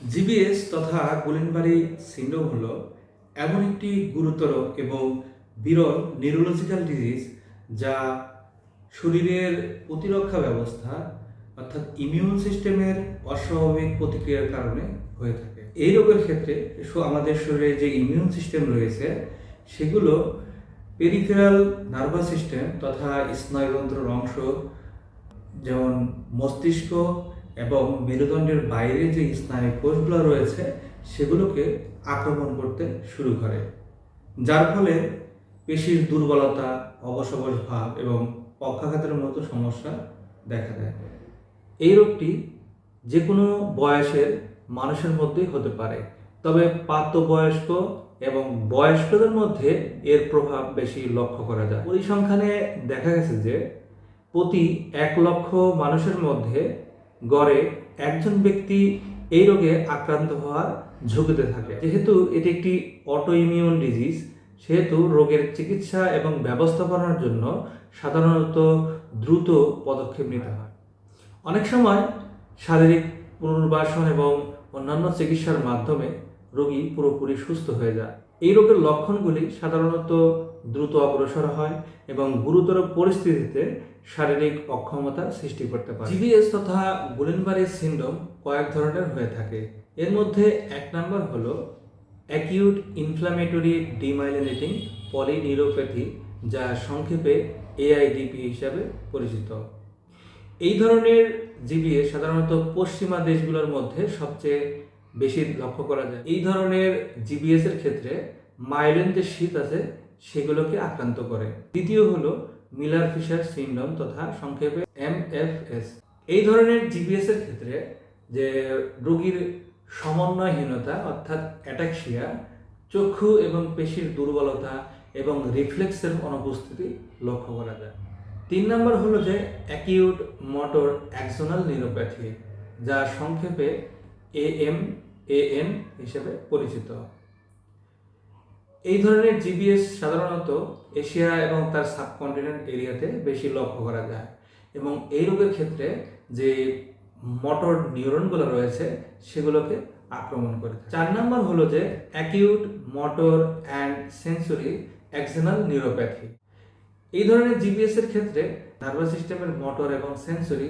GBS তথা গুলেনবারি syndrome হল এমন একটি গুরুতর এবং বিরল নিউরোলজিক্যাল ডিজিজ যা শরীরের প্রতিরক্ষা ব্যবস্থা অর্থাৎ ইমিউন সিস্টেমের অস্বাভাবিক প্রতিক্রিয়ার কারণে হয়ে থাকে। এই রোগের ক্ষেত্রে আমাদের শরীরে যে ইমিউন সিস্টেম রয়েছে, সেগুলো পেরিফেরাল নার্ভাস সিস্টেম তথা স্নায়ুতন্ত্রের অংশ, যেমন মস্তিষ্ক এবং মেরুদণ্ডের বাইরে যে স্নায়ু কোষগুলো রয়েছে, সেগুলোকে আক্রমণ করতে শুরু করে। যার ফলে পেশির দুর্বলতা, অবসবস ভাব এবং পক্ষাঘাতের মতো সমস্যা দেখা দেয়। এই রোগটি যে কোনো বয়সের মানুষের মধ্যেই হতে পারে, তবে প্রাপ্তবয়স্ক এবং বয়স্কদের মধ্যে এর প্রভাব বেশি লক্ষ্য করা যায়। পরিসংখ্যানে দেখা গেছে যে, প্রতি এক লক্ষ মানুষের মধ্যে গড়ে একজন ব্যক্তি এই রোগে আক্রান্ত হওয়ার ঝুঁকিতে থাকে। যেহেতু এটি একটি অটো ইমিউন ডিজিজ সেহেতু রোগের চিকিৎসা এবং ব্যবস্থাপনার জন্য সাধারণত দ্রুত পদক্ষেপ নিতে হয়। অনেক সময় শারীরিক পুনর্বাসন এবং অন্যান্য চিকিৎসার মাধ্যমে রোগী পুরোপুরি সুস্থ হয়ে যায়। এই রোগের লক্ষণগুলি সাধারণত দ্রুত অগ্রসর হয় এবং গুরুতর পরিস্থিতিতে শারীরিক অক্ষমতা সৃষ্টি করতে পারে। জিবিএস তথা গুলেনবারি সিন্ড্রোম কয়েক ধরনের হয়ে থাকে। এর মধ্যে এক নম্বর হলো অ্যাকিউট ইনফ্ল্যামেটরি ডিমাইলিনেটিং পলিনিউরোপ্যাথি যা সংক্ষেপে এআইডিপি হিসাবে পরিচিত। এই ধরনের জিবিএ সাধারণত পশ্চিমা দেশগুলোর মধ্যে সবচেয়ে বেশি লক্ষ্য করা যায়। এই ধরনের জিবিএস এর ক্ষেত্রে মাইলিন যে শীত আছে সেগুলোকে আক্রান্ত করে। দ্বিতীয় হলো মিলার ফিশার সিন্ড্রোম তথা সংক্ষেপে এমএফএস এই ধরনের জিবিএস এর ক্ষেত্রে যে রোগীর সমন্বয়হীনতা, অর্থাৎ অ্যাটাক্সিয়া চক্ষু এবং পেশির দুর্বলতা এবং রিফ্লেক্সের অনুপস্থিতি লক্ষ্য করা যায়। তিন নম্বর হলো যে অ্যাকিউট মোটর অ্যাক্সোনাল নিউরোপ্যাথি যা সংক্ষেপে এএম এএন হিসেবে পরিচিত। এই ধরনের জিবিএস সাধারণত এশিয়া এবং তার সাবকন্টিনেন্ট এরিয়াতে বেশি লক্ষ্য করা যায়। এবং এই রোগের ক্ষেত্রে যে মোটর নিউরনগুলো রয়েছে, সেগুলোকে আক্রমণ করে চার নম্বর হলো যে acute motor and sensory axonal neuropathy এই ধরনের জিপিএস এর ক্ষেত্রে নার্ভাস সিস্টেমের মোটর এবং সেন্সরি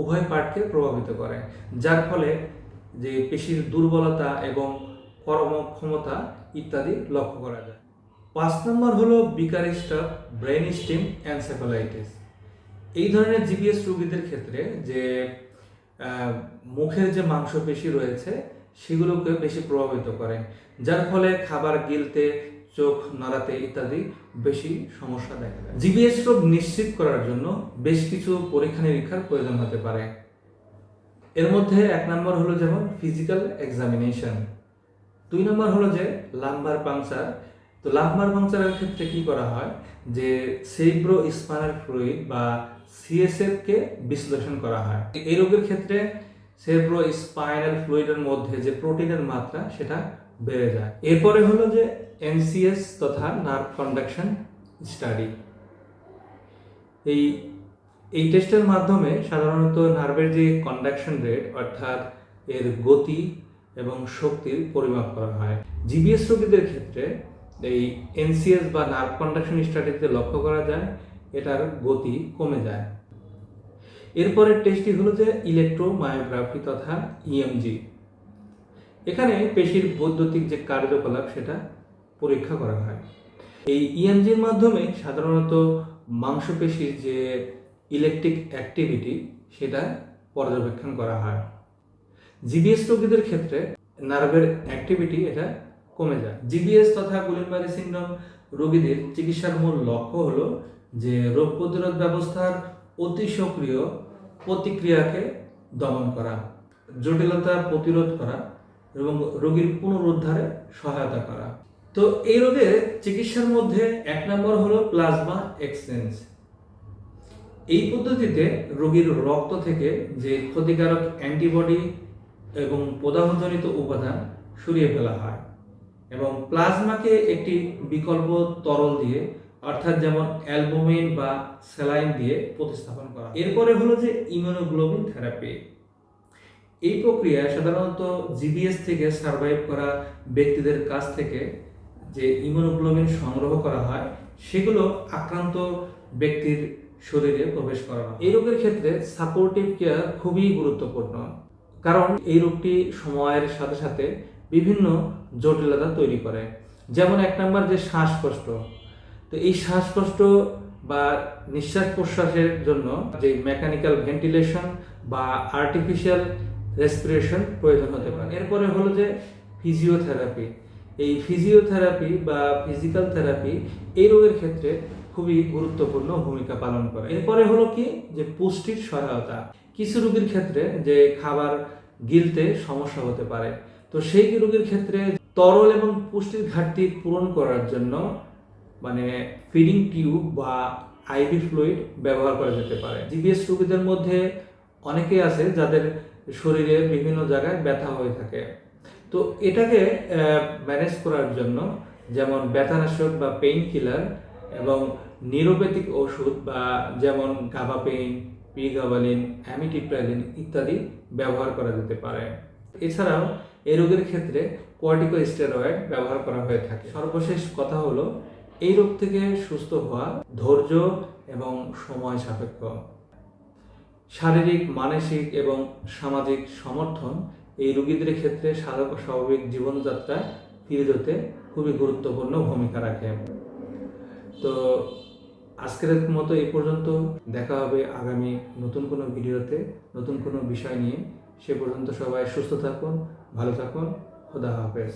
উভয় পার্টকে প্রভাবিত করে। যার ফলে যে পেশির দুর্বলতা এবং কর্মক্ষমতা ইত্যাদি লক্ষ্য করা যায়। পাঁচ নম্বর হলো বিকারিস্টার ব্রেন স্টিম অ্যানসেফালাইটিস এই ধরনের জিপিএস রোগীদের ক্ষেত্রে যে মুখের যে মাংসপেশি রয়েছে, সেগুলোকে বেশি প্রভাবিত করে, যার ফলে খাবার গিলতে, চোখ নাড়াতে ইত্যাদি বেশি সমস্যা দেখা দেয়। জিবিএস রোগ নিশ্চিত করার জন্য বেশ কিছু পরীক্ষা নিরীক্ষার প্রয়োজন হতে পারে। এর মধ্যে এক নম্বর হলো যেমন ফিজিক্যাল এক্সামিনেশন। দুই নম্বর হলো যে লাম্বার পাংচার। তো লাম্বার পাংচারের ক্ষেত্রে কি করা হয়? যে সেব্রো স্পাইনাল ফ্লুইড বা সিএসএফ কে বিশ্লেষণ করা হয়। এই রোগের ক্ষেত্রে সেব্রো স্পাইনাল ফ্লুইডের মধ্যে যে প্রোটিনের মাত্রা, সেটা বেড়ে যায়। এরপরে হলো যে এনসিএস তথা নার্ভ কন্ডাকশন স্টাডি এই এই টেস্টের মাধ্যমে সাধারণত নার্ভের যে কন্ডাকশন রেট অর্থাৎ এর গতি এবং শক্তির পরিমাপ করা হয়। জিবিএস রোগীদের ক্ষেত্রে এই এনসিএস বা নার্ভ কন্ডাকশন স্টাডিতে লক্ষ্য করা যায়, এটার গতি কমে যায়। এরপরের টেস্টটি হলো যে ইলেকট্রোমায়োগ্রাফি তথা ইএমজি এখানে পেশির বৈদ্যুতিক যে কার্যকলাপ, সেটা পরীক্ষা করা হয়। এই ইএমজির মাধ্যমে সাধারণত মাংসপেশির যে ইলেকট্রিক অ্যাক্টিভিটি সেটা পর্যবেক্ষণ করা হয়। জিবিএস রোগীদের ক্ষেত্রে নার্ভের অ্যাক্টিভিটি এটা কমে যায়। জিবিএস তথা গুলিনবারি সিন্ড্রোম রোগীদের চিকিৎসার মূল লক্ষ্য হলো যে রোগ প্রতিরোধ ব্যবস্থার অতি সক্রিয় প্রতিক্রিয়াকে দমন করা, জটিলতা প্রতিরোধ করা এবং রোগীর পুনরুদ্ধারে সহায়তা করা। তো এই রোগের চিকিৎসার মধ্যে এক নম্বর হলো প্লাজমা এক্সচেঞ্জ। এই পদ্ধতিতে রোগীর রক্ত থেকে যে ক্ষতিকারক অ্যান্টিবডি এবং প্রদাহজনিত উপাদান সরিয়ে ফেলা হয় এবং প্লাজমাকে একটি বিকল্প তরল দিয়ে, অর্থাৎ যেমন অ্যালবুমিন বা স্যালাইন দিয়ে প্রতিস্থাপন করা এরপরে হলো যে ইমিউনোগ্লোবিন থেরাপি। এই প্রক্রিয়া সাধারণত জিবিএস থেকে সার্ভাইভ করা ব্যক্তিদের কাছ থেকে যে ইমিউনোগ্লোবিন সংগ্রহ করা হয়, সেগুলো আক্রান্ত ব্যক্তির শরীরে প্রবেশ করা হয় এই রোগের ক্ষেত্রে সাপোর্টিভ কেয়ার খুবই গুরুত্বপূর্ণ। কারণ এই রোগটি সময়ের সাথে সাথে বিভিন্ন জটিলতা তৈরি করে। যেমন এক নম্বর যে শ্বাসকষ্ট। তো এই শ্বাসকষ্ট বা নিঃশ্বাস প্রশ্বাসের জন্য যে মেকানিক্যাল ভেন্টিলেশন বা আর্টিফিশিয়াল রেসপিরেশন প্রয়োজন হতে পারে। এরপরে হলো যে ফিজিওথেরাপি এই ফিজিওথেরাপি বা ফিজিক্যাল থেরাপি এই রোগের ক্ষেত্রে খুবই গুরুত্বপূর্ণ ভূমিকা পালন করে। এরপরে হলো কি? যে পুষ্টির সহায়তা। কিছু রোগীর ক্ষেত্রে যে খাবার গিলতে সমস্যা হতে পারে। তো সেই রোগীর ক্ষেত্রে তরল এবং পুষ্টির ঘাটতি পূরণ করার জন্য মানে ফিডিং টিউব বা আইভি ফ্লুইড ব্যবহার করা যেতে পারে। জিবিএস রোগীদের মধ্যে অনেকেই আছে যাদের শরীরে বিভিন্ন জায়গায় ব্যথা হয়ে থাকে। তো এটাকে ম্যানেজ করার জন্য যেমন ব্যথানাশক বা পেইন কিলার এবং নিউরোপ্যাথিক ওষুধ বা যেমন গাবাপেইন প্রিগাবালিন অ্যামিটিপ্রাইলিন ইত্যাদি ব্যবহার করা যেতে পারে। এছাড়াও এই রোগের ক্ষেত্রে কোয়াটিকো স্টেরয়েড ব্যবহার করা হয়ে থাকে। সর্বশেষ কথা হলো, এই রোগ থেকে সুস্থ হওয়া ধৈর্য এবং সময় সাপেক্ষ। শারীরিক, মানসিক এবং সামাজিক সমর্থন এই রোগীদের ক্ষেত্রে স্বাভাবিক স্বাভাবিক জীবনযাত্রা ফিরে যেতে খুবই গুরুত্বপূর্ণ ভূমিকা রাখে। তো আজকের মতো এই পর্যন্ত। দেখা হবে আগামী নতুন কোনো ভিডিওতে, নতুন কোনো বিষয় নিয়ে। সে পর্যন্ত সবাই সুস্থ থাকুন, ভালো থাকুন, খোদা হাফেজ।